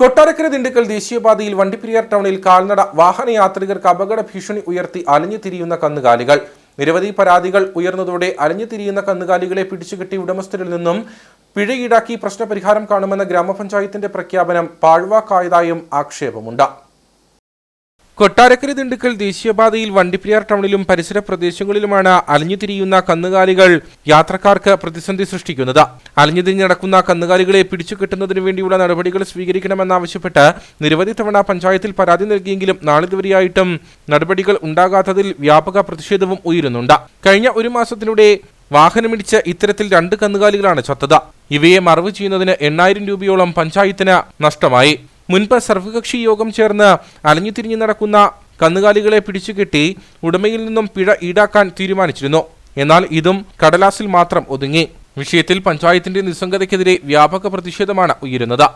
കൊട്ടാരക്കര ദിണ്ടുക്കൽ ദേശീയപാതയിൽ വണ്ടിപ്പെരിയാർ ടൗണിൽ കാൽനട വാഹനയാത്രികർക്ക് അപകട ഭീഷണി ഉയർത്തി അലഞ്ഞു തിരിയുന്ന കന്നുകാലികൾ. നിരവധി പരാതികൾ ഉയർന്നതോടെ അലഞ്ഞു തിരിയുന്ന കന്നുകാലികളെ പിടിച്ചുകെട്ടി ഉടമസ്ഥരിൽ നിന്നും പിഴ ഈടാക്കി പ്രശ്നപരിഹാരം കാണുമെന്ന ഗ്രാമപഞ്ചായത്തിന്റെ പ്രഖ്യാപനം പാഴ്വാക്കായതായും ആക്ഷേപമുണ്ട്. കൊട്ടാരക്കര ദിണ്ടുക്കൽ ദേശീയപാതയിൽ വണ്ടിപ്പെരിയാർ ടൗണിലും പരിസര പ്രദേശങ്ങളിലുമാണ് അലഞ്ഞുതിരിയുന്ന കന്നുകാലികൾ യാത്രക്കാർക്ക് പ്രതിസന്ധി സൃഷ്ടിക്കുന്നത്. അലഞ്ഞുതിരിഞ്ഞ് നടക്കുന്ന കന്നുകാലികളെ പിടിച്ചുകെട്ടുന്നതിനു വേണ്ടിയുള്ള നടപടികൾ സ്വീകരിക്കണമെന്നാവശ്യപ്പെട്ട് നിരവധി തവണ പഞ്ചായത്തിൽ പരാതി നൽകിയെങ്കിലും നാളിതുവരെയായിട്ടും നടപടികൾ ഉണ്ടാകാത്തതിൽ വ്യാപക പ്രതിഷേധവും ഉയരുന്നുണ്ട്. കഴിഞ്ഞ ഒരു മാസത്തിലൂടെ വാഹനമിടിച്ച് ഇത്തരത്തിൽ രണ്ട് കന്നുകാലികളാണ് ചത്തത്. ഇവയെ മറവ് ചെയ്യുന്നതിന് എണ്ണായിരം രൂപയോളം പഞ്ചായത്തിന് നഷ്ടമായി. മുൻപ് സർവകക്ഷി യോഗം ചേർന്ന് അലഞ്ഞുതിരിഞ്ഞു നടക്കുന്ന കന്നുകാലികളെ പിടിച്ചുകെട്ടി ഉടമയിൽ നിന്നും പിഴ ഈടാക്കാൻ തീരുമാനിച്ചിരുന്നു. എന്നാൽ ഇതും കടലാസിൽ മാത്രം ഒതുങ്ങി. വിഷയത്തിൽ പഞ്ചായത്തിന്റെ നിസ്സംഗതയ്ക്കെതിരെ വ്യാപക പ്രതിഷേധമാണ് ഉയരുന്നത്.